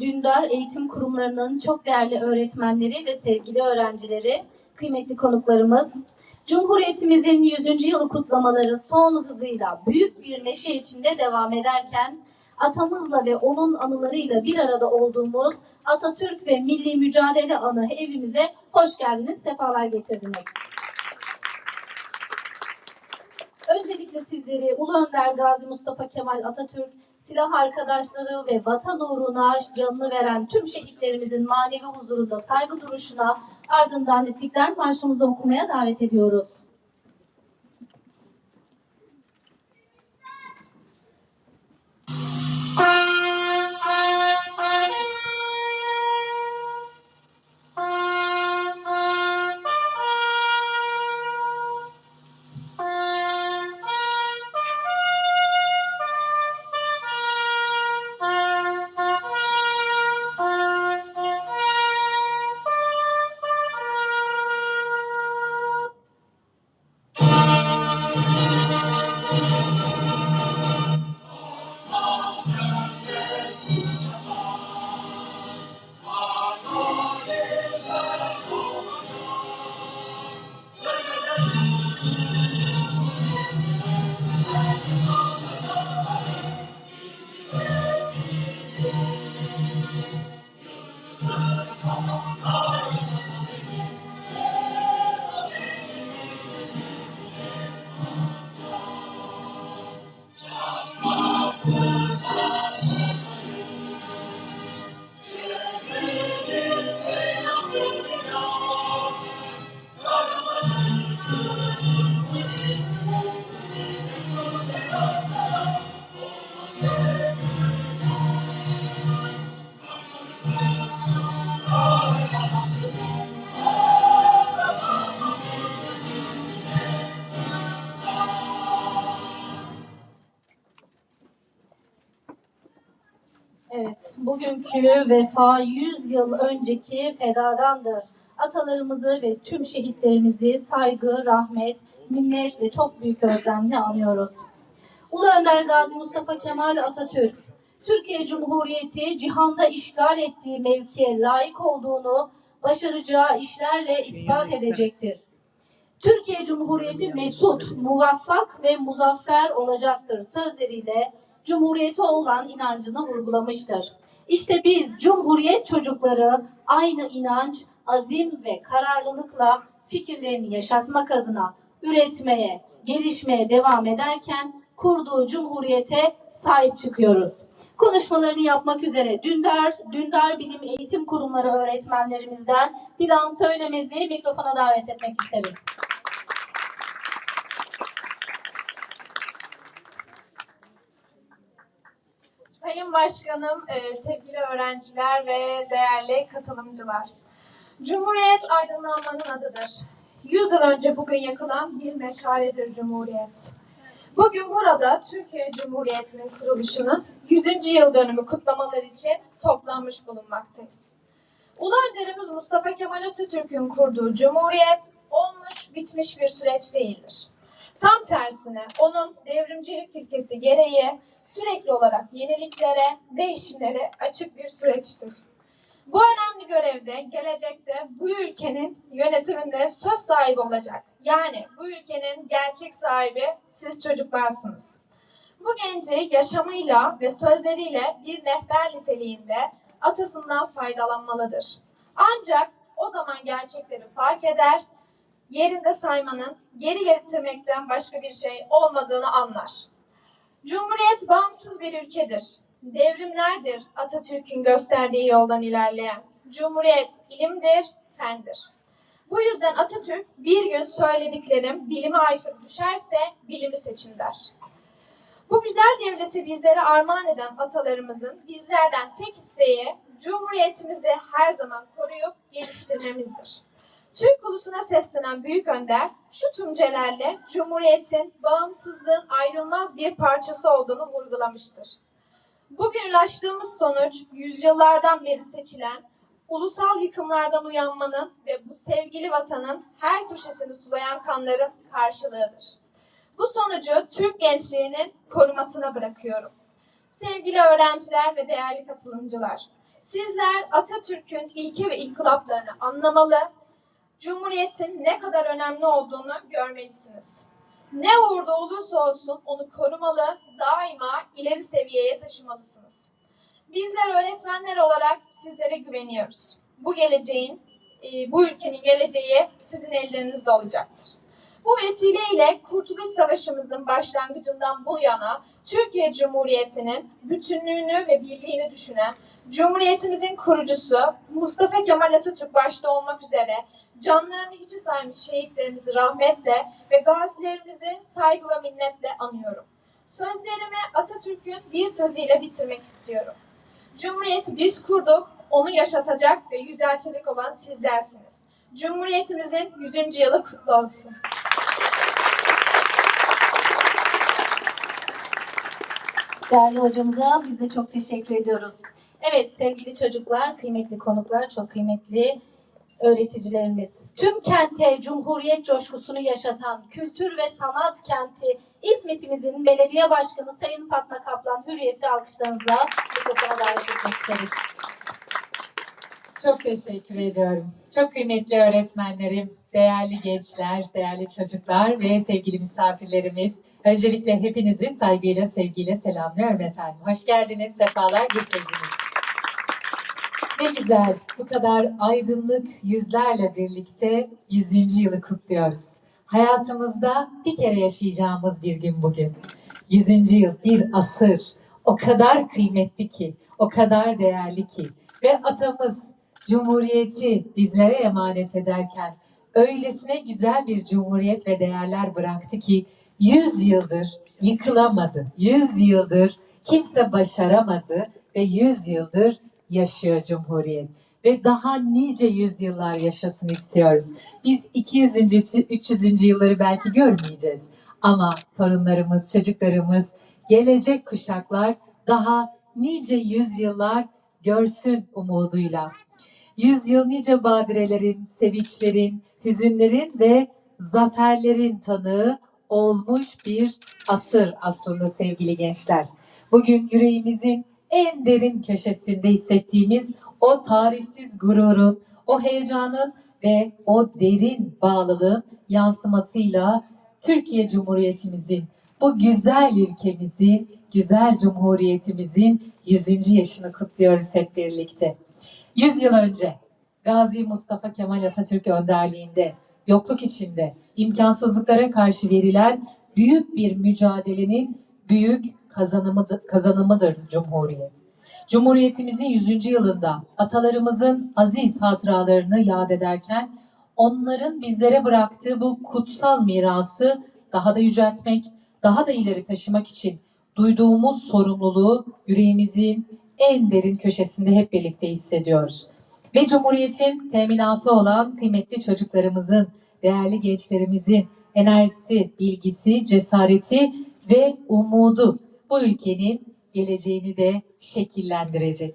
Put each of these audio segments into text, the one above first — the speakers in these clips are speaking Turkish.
Dündar Eğitim Kurumlarının çok değerli öğretmenleri ve sevgili öğrencileri, kıymetli konuklarımız, Cumhuriyetimizin 100. yılı kutlamaları son hızıyla büyük bir neşe içinde devam ederken, atamızla ve onun anılarıyla bir arada olduğumuz Atatürk ve Milli Mücadele Anı evimize hoş geldiniz, sefalar getirdiniz. Öncelikle sizleri Ulu Önder Gazi Mustafa Kemal Atatürk, silah arkadaşları ve vatan uğruna canını veren tüm şehitlerimizin manevi huzurunda saygı duruşuna ardından İstiklal Marşımızı okumaya davet ediyoruz. Evet, bugünkü vefa 100 yıl önceki fedadandır. Atalarımızı ve tüm şehitlerimizi saygı, rahmet, minnet ve çok büyük özlemle anıyoruz. Ulu Önder Gazi Mustafa Kemal Atatürk, Türkiye Cumhuriyeti cihanda işgal ettiği mevkiye layık olduğunu başaracağı işlerle ispat edecektir. Türkiye Cumhuriyeti mesut, muvaffak ve muzaffer olacaktır sözleriyle Cumhuriyete olan inancını vurgulamıştır. İşte biz Cumhuriyet çocukları aynı inanç, azim ve kararlılıkla fikirlerini yaşatmak adına üretmeye, gelişmeye devam ederken kurduğu Cumhuriyete sahip çıkıyoruz. Konuşmalarını yapmak üzere Dündar, Dündar Bilim Eğitim Kurumları öğretmenlerimizden Dilan Söylemez'i mikrofona davet etmek isteriz. Sayın Başkanım, e, sevgili öğrenciler ve değerli katılımcılar. Cumhuriyet aydınlanmanın adıdır. Yüz yıl önce bugün yakılan bir meşaledir Cumhuriyet. Bugün burada Türkiye Cumhuriyeti'nin kuruluşunun 100. yıl dönümü kutlamalar için toplanmış bulunmaktayız. Ulu Önderimiz Mustafa Kemal Atatürk'ün kurduğu Cumhuriyet olmuş bitmiş bir süreç değildir. Tam tersine onun devrimcilik ilkesi gereği sürekli olarak yeniliklere, değişimlere açık bir süreçtir. Bu önemli görevde gelecekte bu ülkenin yönetiminde söz sahibi olacak. Yani bu ülkenin gerçek sahibi siz çocuklarsınız. Bu genci yaşamıyla ve sözleriyle bir rehber niteliğinde atasından faydalanmalıdır. Ancak o zaman gerçekleri fark eder, yerinde saymanın geri getirmekten başka bir şey olmadığını anlar. Cumhuriyet bağımsız bir ülkedir. Devrimlerdir Atatürk'ün gösterdiği yoldan ilerleyen. Cumhuriyet ilimdir, fendir. Bu yüzden Atatürk bir gün söylediklerim bilime aykırı düşerse bilimi seçin der. Bu güzel devleti bizlere armağan eden atalarımızın bizlerden tek isteği Cumhuriyetimizi her zaman koruyup geliştirmemizdir. Türk ulusuna seslenen Büyük Önder şu tümcelerle Cumhuriyet'in bağımsızlığın ayrılmaz bir parçası olduğunu vurgulamıştır. Bugün ulaştığımız sonuç yüzyıllardan beri seçilen ulusal yıkımlardan uyanmanın ve bu sevgili vatanın her köşesini sulayan kanların karşılığıdır. Bu sonucu Türk gençliğinin korumasına bırakıyorum. Sevgili öğrenciler ve değerli katılımcılar, Sizler Atatürk'ün ilke ve inkılaplarını anlamalı, Cumhuriyet'in ne kadar önemli olduğunu görmelisiniz. Ne uğurda olursa olsun onu korumalı, daima ileri seviyeye taşımalısınız. Bizler öğretmenler olarak sizlere güveniyoruz. Bu geleceğin, e, bu ülkenin geleceği sizin ellerinizde olacaktır. Bu vesileyle Kurtuluş Savaşımızın başlangıcından bu yana Türkiye Cumhuriyeti'nin bütünlüğünü ve birliğini düşünen Cumhuriyetimizin kurucusu Mustafa Kemal Atatürk başta olmak üzere canlarını hiçe saymış şehitlerimizi rahmetle ve gazilerimizi saygı ve minnetle anıyorum. Sözlerimi Atatürk'ün bir sözüyle bitirmek istiyorum. Cumhuriyeti biz kurduk, onu yaşatacak ve yüceltecek olan sizlersiniz. Cumhuriyetimizin 100. yılı kutlu olsun. Değerli hocamıza biz de çok teşekkür ediyoruz. Evet sevgili çocuklar, kıymetli konuklar, çok kıymetli öğreticilerimiz. Tüm kente Cumhuriyet coşkusunu yaşatan kültür ve sanat kenti İzmit'imizin belediye başkanı Sayın Fatma Kaplan Hürriyet'i alkışlarınızla mikrofona davet etmek isteriz. Çok teşekkür ediyorum. Çok kıymetli öğretmenlerim, değerli gençler, değerli çocuklar ve sevgili misafirlerimiz. Öncelikle hepinizi saygıyla, sevgiyle selamlıyorum efendim. Hoş geldiniz, sefalar getirdiniz. Ne güzel, bu kadar aydınlık yüzlerle birlikte 100. yılı kutluyoruz. Hayatımızda bir kere yaşayacağımız bir gün bugün. 100. yıl, bir asır. O kadar kıymetli ki, o kadar değerli ki. Ve atamız Cumhuriyeti bizlere emanet ederken öylesine güzel bir cumhuriyet ve değerler bıraktı ki 100 yıldır yıkılamadı. 100 yıldır kimse başaramadı ve 100 yıldır yaşıyor Cumhuriyet. Ve daha nice yüzyıllar yaşasın istiyoruz. Biz 200. 300. yılları belki görmeyeceğiz. Ama torunlarımız, çocuklarımız, gelecek kuşaklar daha nice yüzyıllar görsün umuduyla. Yüzyıl nice badirelerin, sevinçlerin, hüzünlerin ve zaferlerin tanığı olmuş bir asır aslında sevgili gençler. Bugün yüreğimizin en derin köşesinde hissettiğimiz o tarifsiz gururun, o heyecanın ve o derin bağlılığın yansımasıyla Türkiye Cumhuriyetimizin, bu güzel ülkemizin, güzel cumhuriyetimizin 100. yaşını kutluyoruz hep birlikte. 100 yıl önce Gazi Mustafa Kemal Atatürk önderliğinde, yokluk içinde, imkansızlıklara karşı verilen büyük bir mücadelenin büyük kazanımıdır, kazanımıdır Cumhuriyet. Cumhuriyetimizin 100. yılında atalarımızın aziz hatıralarını yad ederken onların bizlere bıraktığı bu kutsal mirası daha da yüceltmek, daha da ileri taşımak için duyduğumuz sorumluluğu yüreğimizin en derin köşesinde hep birlikte hissediyoruz. Ve Cumhuriyet'in teminatı olan kıymetli çocuklarımızın, değerli gençlerimizin enerjisi, bilgisi, cesareti ve umudu bu ülkenin geleceğini de şekillendirecek.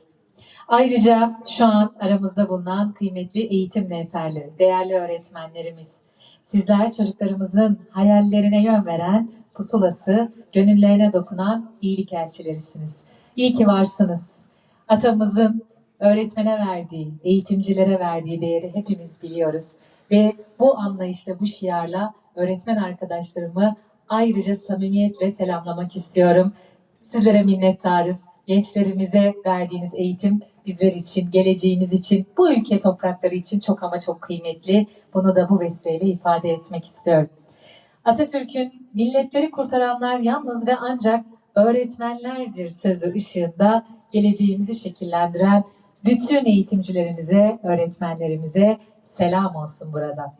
Ayrıca şu an aramızda bulunan kıymetli eğitim neferleri, değerli öğretmenlerimiz, sizler çocuklarımızın hayallerine yön veren pusulası, gönüllerine dokunan iyilik elçilerisiniz. İyi ki varsınız. Atamızın öğretmene verdiği, eğitimcilere verdiği değeri hepimiz biliyoruz. Ve bu anlayışla, bu şiarla öğretmen arkadaşlarımı ayrıca samimiyetle selamlamak istiyorum. Sizlere minnettarız. Gençlerimize verdiğiniz eğitim bizler için, geleceğimiz için, bu ülke toprakları için çok ama çok kıymetli. Bunu da bu vesileyle ifade etmek istiyorum. Atatürk'ün milletleri kurtaranlar yalnız ve ancak öğretmenlerdir sözü ışığında geleceğimizi şekillendiren bütün eğitimcilerimize, öğretmenlerimize selam olsun burada.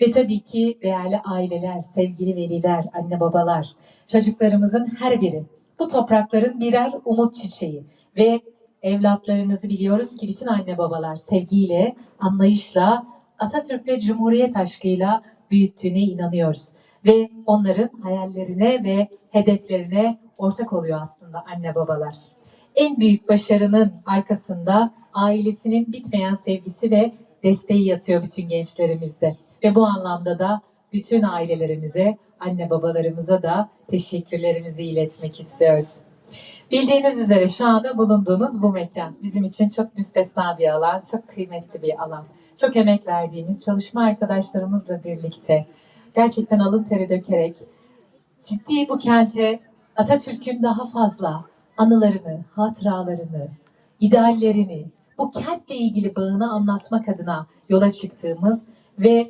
Ve tabii ki değerli aileler, sevgili veliler, anne babalar, çocuklarımızın her biri bu toprakların birer umut çiçeği ve evlatlarınızı biliyoruz ki bütün anne babalar sevgiyle, anlayışla, Atatürk'le Cumhuriyet aşkıyla büyüttüğüne inanıyoruz. Ve onların hayallerine ve hedeflerine ortak oluyor aslında anne babalar. En büyük başarının arkasında ailesinin bitmeyen sevgisi ve desteği yatıyor bütün gençlerimizde. Ve bu anlamda da bütün ailelerimize, anne babalarımıza da teşekkürlerimizi iletmek istiyoruz. Bildiğiniz üzere şu anda bulunduğunuz bu mekan bizim için çok müstesna bir alan, çok kıymetli bir alan. Çok emek verdiğimiz çalışma arkadaşlarımızla birlikte gerçekten alın teri dökerek ciddi bu kente Atatürk'ün daha fazla anılarını, hatıralarını, ideallerini, bu kentle ilgili bağını anlatmak adına yola çıktığımız ve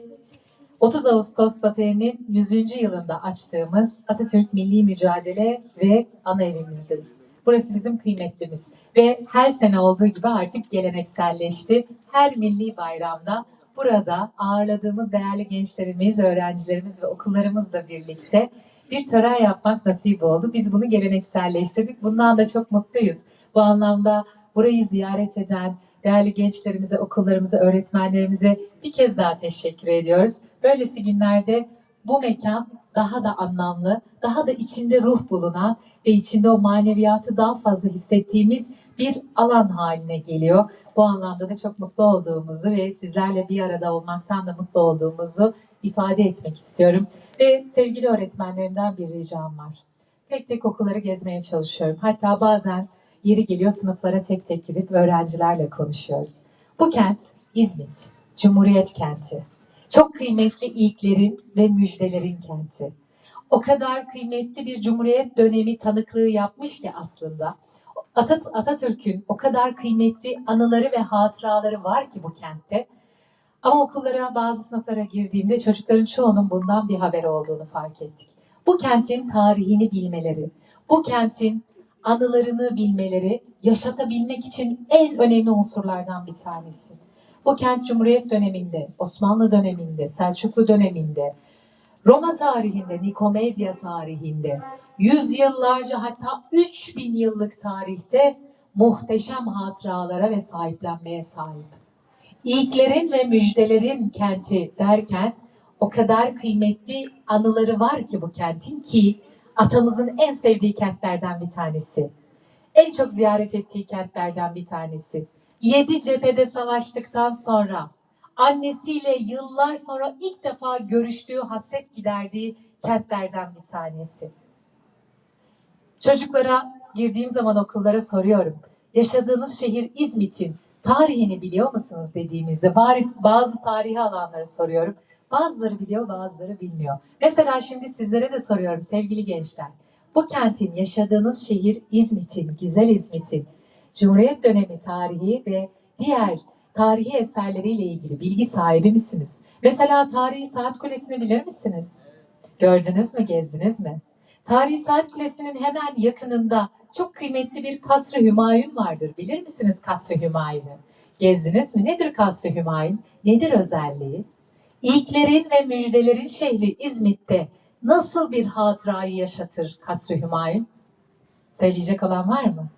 30 Ağustos Zaferi'nin 100. yılında açtığımız Atatürk Milli Mücadele ve ana evimizdeyiz. Burası bizim kıymetlimiz ve her sene olduğu gibi artık gelenekselleşti. Her milli bayramda burada ağırladığımız değerli gençlerimiz, öğrencilerimiz ve okullarımızla birlikte bir tören yapmak nasip oldu. Biz bunu gelenekselleştirdik. Bundan da çok mutluyuz. Bu anlamda burayı ziyaret eden değerli gençlerimize, okullarımıza, öğretmenlerimize bir kez daha teşekkür ediyoruz. Böylesi günlerde bu mekan daha da anlamlı, daha da içinde ruh bulunan ve içinde o maneviyatı daha fazla hissettiğimiz bir alan haline geliyor. Bu anlamda da çok mutlu olduğumuzu ve sizlerle bir arada olmaktan da mutlu olduğumuzu ifade etmek istiyorum. Ve sevgili öğretmenlerimden bir ricam var. Tek tek okulları gezmeye çalışıyorum. Hatta bazen yeri geliyor sınıflara tek tek girip öğrencilerle konuşuyoruz. Bu kent İzmit, Cumhuriyet kenti. Çok kıymetli ilklerin ve müjdelerin kenti. O kadar kıymetli bir Cumhuriyet dönemi tanıklığı yapmış ki aslında. Atat- Atatürk'ün o kadar kıymetli anıları ve hatıraları var ki bu kentte. Ama okullara, bazı sınıflara girdiğimde çocukların çoğunun bundan bir haber olduğunu fark ettik. Bu kentin tarihini bilmeleri, bu kentin anılarını bilmeleri yaşatabilmek için en önemli unsurlardan bir tanesi. Bu kent Cumhuriyet döneminde, Osmanlı döneminde, Selçuklu döneminde, Roma tarihinde, Nikomedya tarihinde, yüzyıllarca hatta 3000 yıllık tarihte muhteşem hatıralara ve sahiplenmeye sahip. İlklerin ve müjdelerin kenti derken o kadar kıymetli anıları var ki bu kentin ki atamızın en sevdiği kentlerden bir tanesi. En çok ziyaret ettiği kentlerden bir tanesi. Yedi cephede savaştıktan sonra annesiyle yıllar sonra ilk defa görüştüğü, hasret giderdiği kentlerden bir tanesi. Çocuklara girdiğim zaman okullara soruyorum. Yaşadığınız şehir İzmit'in tarihini biliyor musunuz dediğimizde bazı tarihi alanları soruyorum. Bazıları biliyor, bazıları bilmiyor. Mesela şimdi sizlere de soruyorum sevgili gençler. Bu kentin, yaşadığınız şehir İzmit'in, güzel İzmit'in, Cumhuriyet dönemi tarihi ve diğer tarihi eserleriyle ilgili bilgi sahibi misiniz? Mesela tarihi saat kulesini bilir misiniz? Gördünüz mü, gezdiniz mi? Tarihi saat kulesinin hemen yakınında çok kıymetli bir Kasr-ı Hümayun vardır. Bilir misiniz Kasr-ı Hümayun'u? Gezdiniz mi? Nedir Kasr-ı Hümayun? Nedir özelliği? İlklerin ve müjdelerin şehri İzmit'te nasıl bir hatırayı yaşatır Kasr-ı Hümayun? Söyleyecek olan var mı?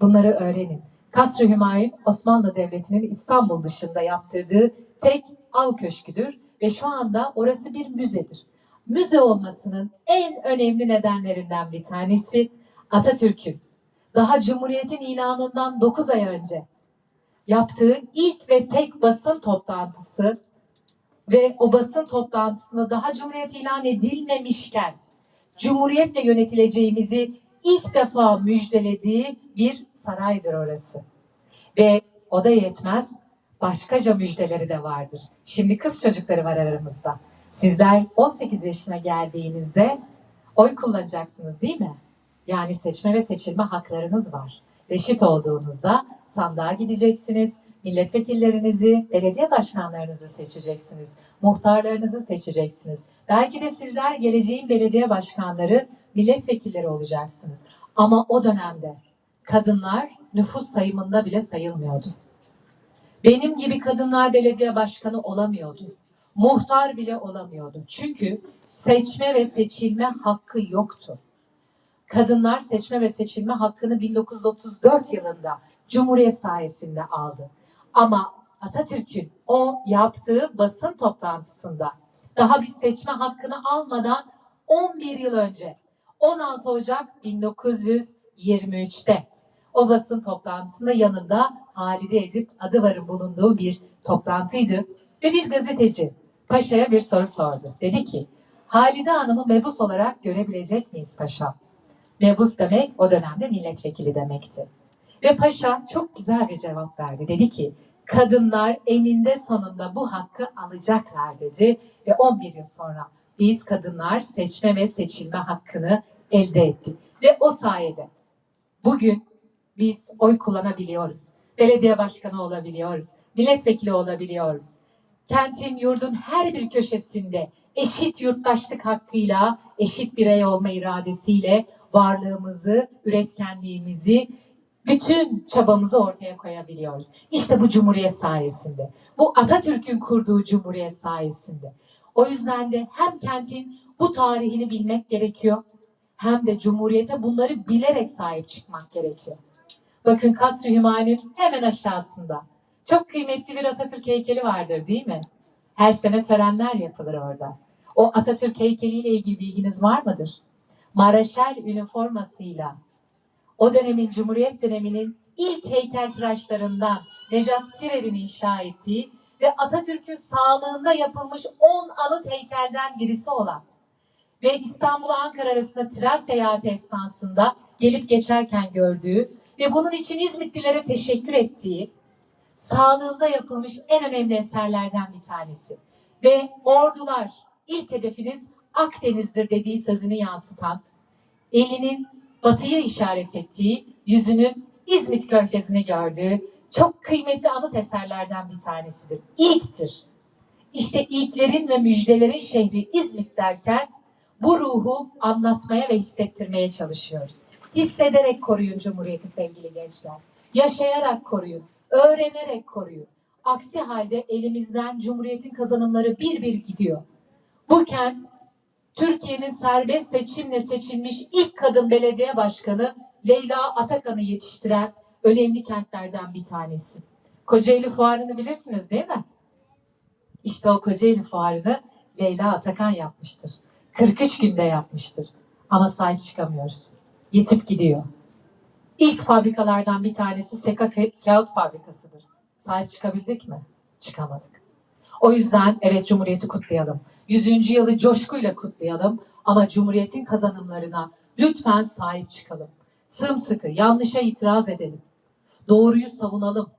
Bunları öğrenin. Kasr-ı Hümayun Osmanlı Devleti'nin İstanbul dışında yaptırdığı tek av köşküdür ve şu anda orası bir müzedir. Müze olmasının en önemli nedenlerinden bir tanesi Atatürk'ün daha Cumhuriyet'in ilanından 9 ay önce yaptığı ilk ve tek basın toplantısı ve o basın toplantısında daha Cumhuriyet ilan edilmemişken Cumhuriyetle yönetileceğimizi ilk defa müjdelediği bir saraydır orası. Ve o da yetmez, başkaca müjdeleri de vardır. Şimdi kız çocukları var aramızda. Sizler 18 yaşına geldiğinizde oy kullanacaksınız değil mi? Yani seçme ve seçilme haklarınız var. Reşit olduğunuzda sandığa gideceksiniz, milletvekillerinizi, belediye başkanlarınızı seçeceksiniz, muhtarlarınızı seçeceksiniz. Belki de sizler geleceğin belediye başkanları, milletvekilleri olacaksınız. Ama o dönemde kadınlar nüfus sayımında bile sayılmıyordu. Benim gibi kadınlar belediye başkanı olamıyordu. Muhtar bile olamıyordu. Çünkü seçme ve seçilme hakkı yoktu. Kadınlar seçme ve seçilme hakkını 1934 yılında Cumhuriyet sayesinde aldı. Ama Atatürk'ün o yaptığı basın toplantısında daha biz seçme hakkını almadan 11 yıl önce 16 Ocak 1923'te o basın toplantısında yanında Halide Edip Adıvar'ın bulunduğu bir toplantıydı ve bir gazeteci Paşa'ya bir soru sordu. Dedi ki Halide Hanım'ı mebus olarak görebilecek miyiz paşa? Mebus demek o dönemde milletvekili demekti. Ve paşa çok güzel bir cevap verdi. Dedi ki kadınlar eninde sonunda bu hakkı alacaklar dedi. Ve 11 yıl sonra biz kadınlar seçme ve seçilme hakkını elde ettik. Ve o sayede bugün biz oy kullanabiliyoruz. Belediye başkanı olabiliyoruz. Milletvekili olabiliyoruz. Kentin, yurdun her bir köşesinde eşit yurttaşlık hakkıyla, eşit birey olma iradesiyle varlığımızı, üretkenliğimizi, bütün çabamızı ortaya koyabiliyoruz. İşte bu cumhuriyet sayesinde. Bu Atatürk'ün kurduğu cumhuriyet sayesinde. O yüzden de hem kentin bu tarihini bilmek gerekiyor, hem de cumhuriyete bunları bilerek sahip çıkmak gerekiyor. Bakın Kasr-ı Hümayun'un hemen aşağısında. Çok kıymetli bir Atatürk heykeli vardır değil mi? Her sene törenler yapılır orada. O Atatürk heykeliyle ilgili bilginiz var mıdır? Maraşal üniformasıyla o dönemin Cumhuriyet döneminin ilk heykeltıraşlarından Nejat Sirer'in inşa ettiği ve Atatürk'ün sağlığında yapılmış 10 anıt heykelden birisi olan ve İstanbul'a Ankara arasında tren seyahati esnasında gelip geçerken gördüğü ve bunun için İzmitlilere teşekkür ettiği sağlığında yapılmış en önemli eserlerden bir tanesi. Ve ordular ilk hedefiniz Akdeniz'dir dediği sözünü yansıtan, elinin batıya işaret ettiği, yüzünün İzmit Körfezi'ni gördüğü çok kıymetli anıt eserlerden bir tanesidir. İlktir. İşte ilklerin ve müjdelerin şehri İzmit derken bu ruhu anlatmaya ve hissettirmeye çalışıyoruz. Hissederek koruyun Cumhuriyeti sevgili gençler. Yaşayarak koruyun, öğrenerek koruyun. Aksi halde elimizden Cumhuriyet'in kazanımları bir bir gidiyor. Bu kent Türkiye'nin serbest seçimle seçilmiş ilk kadın belediye başkanı Leyla Atakan'ı yetiştiren önemli kentlerden bir tanesi. Kocaeli Fuarı'nı bilirsiniz değil mi? İşte o Kocaeli Fuarı'nı Leyla Atakan yapmıştır. 43 günde yapmıştır. Ama sahip çıkamıyoruz. Yetip gidiyor. İlk fabrikalardan bir tanesi Seka Ka- Kağıt Fabrikası'dır. Sahip çıkabildik mi? Çıkamadık. O yüzden evet Cumhuriyeti kutlayalım. 100. yılı coşkuyla kutlayalım ama Cumhuriyet'in kazanımlarına lütfen sahip çıkalım. Sımsıkı, yanlışa itiraz edelim. Doğruyu savunalım.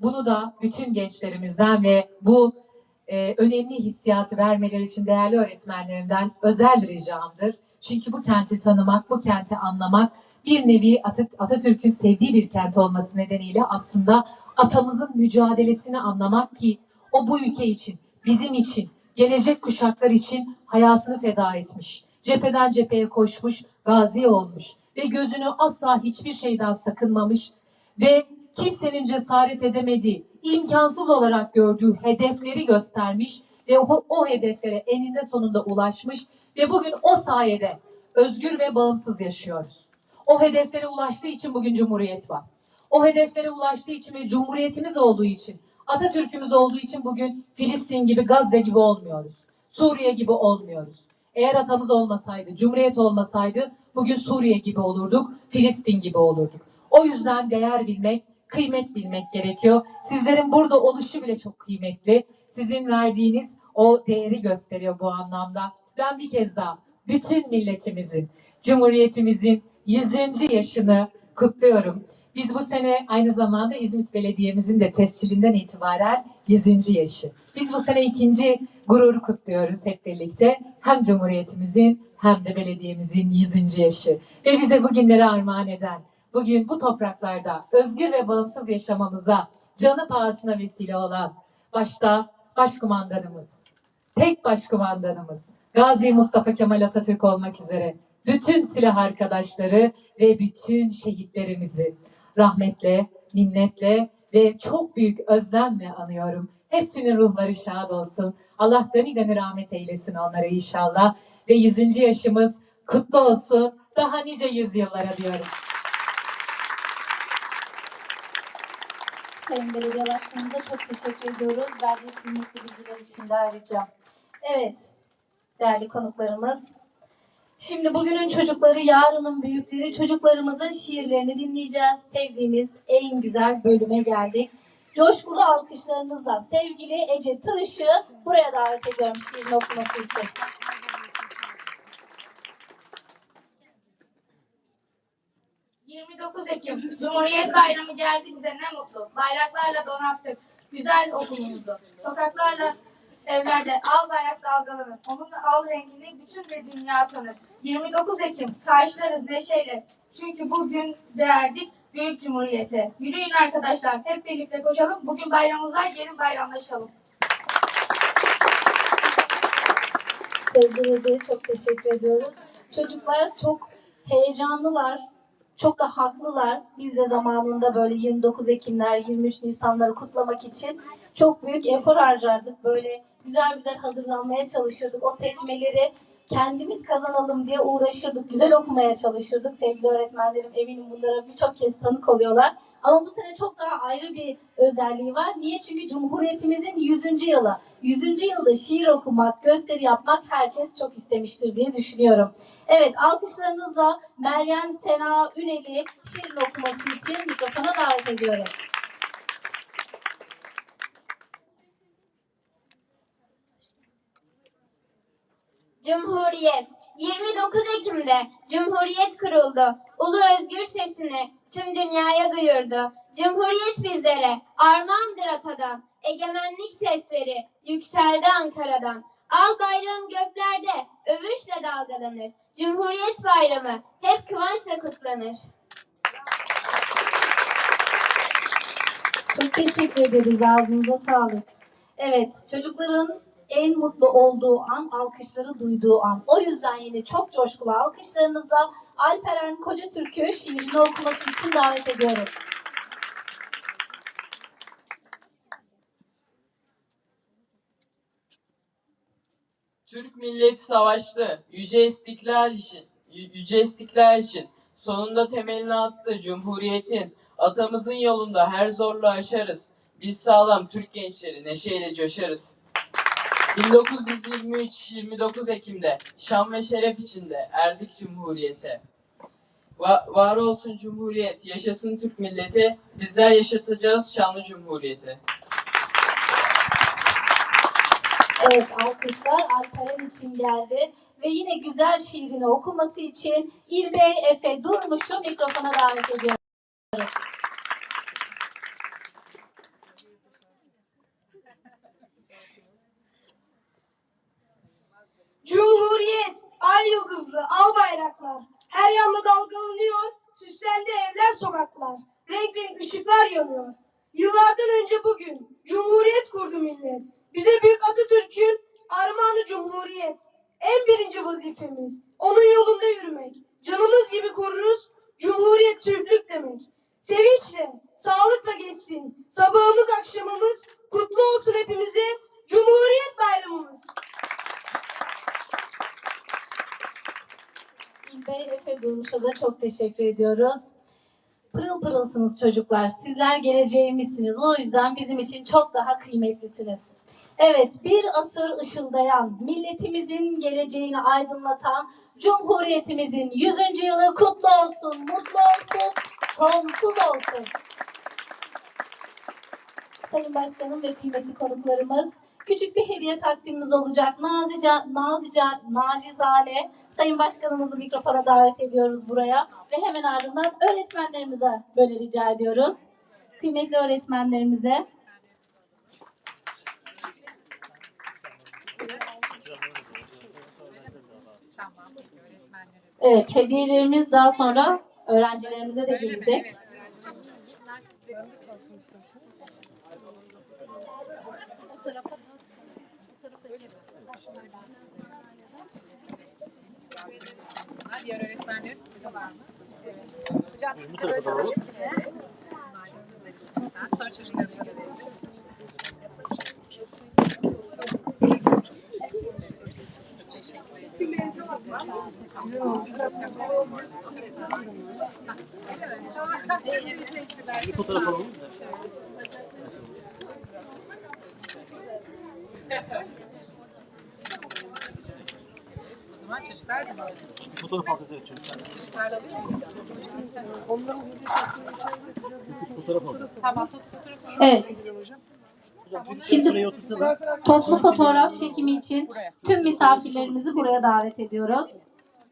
Bunu da bütün gençlerimizden ve bu e, önemli hissiyatı vermeleri için değerli öğretmenlerimden özel ricamdır. Çünkü bu kenti tanımak, bu kenti anlamak bir nevi Atat- Atatürk'ün sevdiği bir kent olması nedeniyle aslında atamızın mücadelesini anlamak ki o bu ülke için, bizim için, gelecek kuşaklar için hayatını feda etmiş. Cepheden cepheye koşmuş, gazi olmuş ve gözünü asla hiçbir şeyden sakınmamış ve kimsenin cesaret edemediği, imkansız olarak gördüğü hedefleri göstermiş ve o, o hedeflere eninde sonunda ulaşmış ve bugün o sayede özgür ve bağımsız yaşıyoruz. O hedeflere ulaştığı için bugün Cumhuriyet var. O hedeflere ulaştığı için ve Cumhuriyetimiz olduğu için, Atatürk'ümüz olduğu için bugün Filistin gibi, Gazze gibi olmuyoruz. Suriye gibi olmuyoruz. Eğer atamız olmasaydı, Cumhuriyet olmasaydı bugün Suriye gibi olurduk, Filistin gibi olurduk. O yüzden değer bilmek, kıymet bilmek gerekiyor. Sizlerin burada oluşu bile çok kıymetli. Sizin verdiğiniz o değeri gösteriyor bu anlamda. Ben bir kez daha bütün milletimizin, Cumhuriyetimizin 100. yaşını kutluyorum. Biz bu sene aynı zamanda İzmit Belediye'mizin de tescilinden itibaren 100. yaşı. Biz bu sene ikinci gururu kutluyoruz hep birlikte. Hem Cumhuriyetimizin hem de belediyemizin 100. yaşı. Ve bize bugünleri armağan eden, bugün bu topraklarda özgür ve bağımsız yaşamamıza canı pahasına vesile olan başta başkumandanımız, tek başkumandanımız Gazi Mustafa Kemal Atatürk olmak üzere bütün silah arkadaşları ve bütün şehitlerimizi rahmetle, minnetle ve çok büyük özlemle anıyorum. Hepsinin ruhları şad olsun. Allah gani gani rahmet eylesin onlara inşallah. Ve 100. yaşımız kutlu olsun. Daha nice yüzyıllara diyorum. Sayın Belediye Başkanımıza çok teşekkür ediyoruz. Verdiği kıymetli bilgiler için de ayrıca. Evet, değerli konuklarımız. Şimdi bugünün çocukları, yarının büyükleri, çocuklarımızın şiirlerini dinleyeceğiz. Sevdiğimiz en güzel bölüme geldik. Coşkulu alkışlarınızla sevgili Ece Tırış'ı buraya davet ediyorum şiirini okuması için. 29 Ekim Cumhuriyet Bayramı geldi bize ne mutlu. Bayraklarla donattık güzel okulumuzu. Sokaklarla evlerde al bayrak dalgalanır. Onun al rengini bütün bir dünya tanır. 29 Ekim karşılarız neşeyle. Çünkü bugün değerdik büyük cumhuriyete. Yürüyün arkadaşlar hep birlikte koşalım. Bugün bayramımız var gelin bayramlaşalım. Sevgili Ece'ye çok teşekkür ediyoruz. Çocuklar çok heyecanlılar, çok da haklılar. Biz de zamanında böyle 29 Ekimler, 23 Nisanları kutlamak için çok büyük efor harcardık. Böyle güzel güzel hazırlanmaya çalışırdık. O seçmeleri kendimiz kazanalım diye uğraşırdık. Güzel okumaya çalışırdık. Sevgili öğretmenlerim eminim bunlara birçok kez tanık oluyorlar. Ama bu sene çok daha ayrı bir özelliği var. Niye? Çünkü Cumhuriyetimizin 100. yılı. 100. yılda şiir okumak, gösteri yapmak herkes çok istemiştir diye düşünüyorum. Evet, alkışlarınızla Meryem Sena Ünel'i şiirin okuması için mikrofona davet ediyorum. Cumhuriyet 29 Ekim'de Cumhuriyet kuruldu. Ulu özgür sesini tüm dünyaya duyurdu. Cumhuriyet bizlere armağandır atadan. Egemenlik sesleri yükseldi Ankara'dan. Al bayrağım göklerde övüşle dalgalanır. Cumhuriyet bayramı hep kıvançla kutlanır. Çok teşekkür ederiz. Ağzınıza sağlık. Evet, çocukların en mutlu olduğu an, alkışları duyduğu an. O yüzden yine çok coşkulu alkışlarınızla Alperen Koca Türk'ü şiirini okuması için davet ediyoruz. Türk milleti savaştı. Yüce istiklal için, yü- yüce istiklal için. Sonunda temelini attı Cumhuriyetin. Atamızın yolunda her zorluğu aşarız. Biz sağlam Türk gençleri neşeyle coşarız. 1923 29 Ekim'de şan ve şeref içinde erdik Cumhuriyete. Va- var olsun Cumhuriyet, yaşasın Türk milleti. Bizler yaşatacağız şanlı Cumhuriyeti. Evet, alkışlar Alperen için geldi. Ve yine güzel şiirini okuması için İlbey Efe Durmuş'u mikrofona davet ediyoruz. Cumhuriyet, ay yıldızlı, al bayraklar. Her yanda dalgalanıyor, süslendi evler sokaklar. Renk renk ışıklar yanıyor. Yıllardan önce bugün Cumhuriyet kurdu millet. Bize büyük Atatürk'ün armağanı Cumhuriyet. En birinci vazifemiz onun yolunda yürümek. Canımız gibi koruruz, Cumhuriyet Türklük demek. Sevinçle, sağlıkla geçsin. Sabahımız akşamımız kutlu olsun hepimize. Cumhuriyet bayramımız. İlbey Da çok teşekkür ediyoruz. Pırıl pırılsınız çocuklar. Sizler geleceğimizsiniz. O yüzden bizim için çok daha kıymetlisiniz. Evet, bir asır ışıldayan, milletimizin geleceğini aydınlatan, Cumhuriyetimizin 100. yılı kutlu olsun, mutlu olsun, sonsuz olsun. Sayın Başkanım ve kıymetli konuklarımız, küçük bir hediye takdimimiz olacak. Nazica, nazica, nacizane Sayın Başkanımızı mikrofona davet ediyoruz buraya ve hemen ardından öğretmenlerimize böyle rica ediyoruz. Kıymetli öğretmenlerimize Evet, hediyelerimiz daha sonra öğrencilerimize de gelecek. Diğer öğretmenlerimiz burada var mı? Hocam siz de böyle alalım. Sizler için. Sonra çocuklarımıza da veririz. Bir fotoğraf alalım mı? zaman çocuklar da mı? Fotoğraf alacağız çocuklar. Çocuklar da alıyor mu? Fotoğraf alacağız. Tamam, Evet. Şimdi toplu fotoğraf çekimi için tüm misafirlerimizi buraya davet ediyoruz.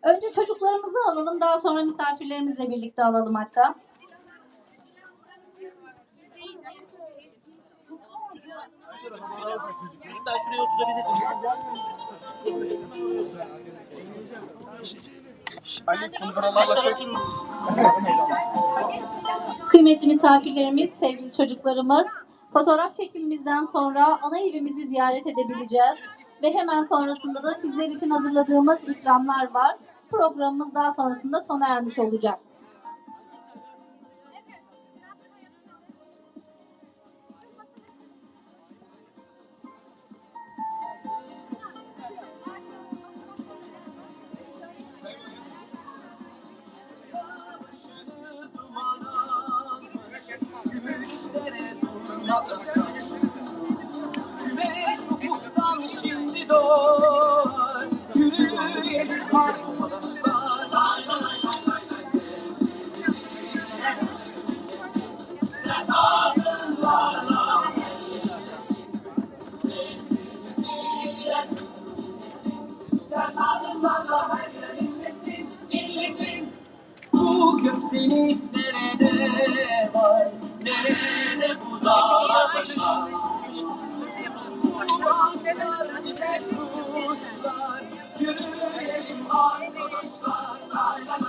Önce çocuklarımızı alalım, daha sonra misafirlerimizle birlikte alalım hatta. Hatta şuraya oturabilirsiniz. Kıymetli misafirlerimiz, sevgili çocuklarımız, fotoğraf çekimimizden sonra ana evimizi ziyaret edebileceğiz. Ve hemen sonrasında da sizler için hazırladığımız ikramlar var. Programımız daha sonrasında sona ermiş olacak. dostlar, yürüyelim arkadaşlar. La la la.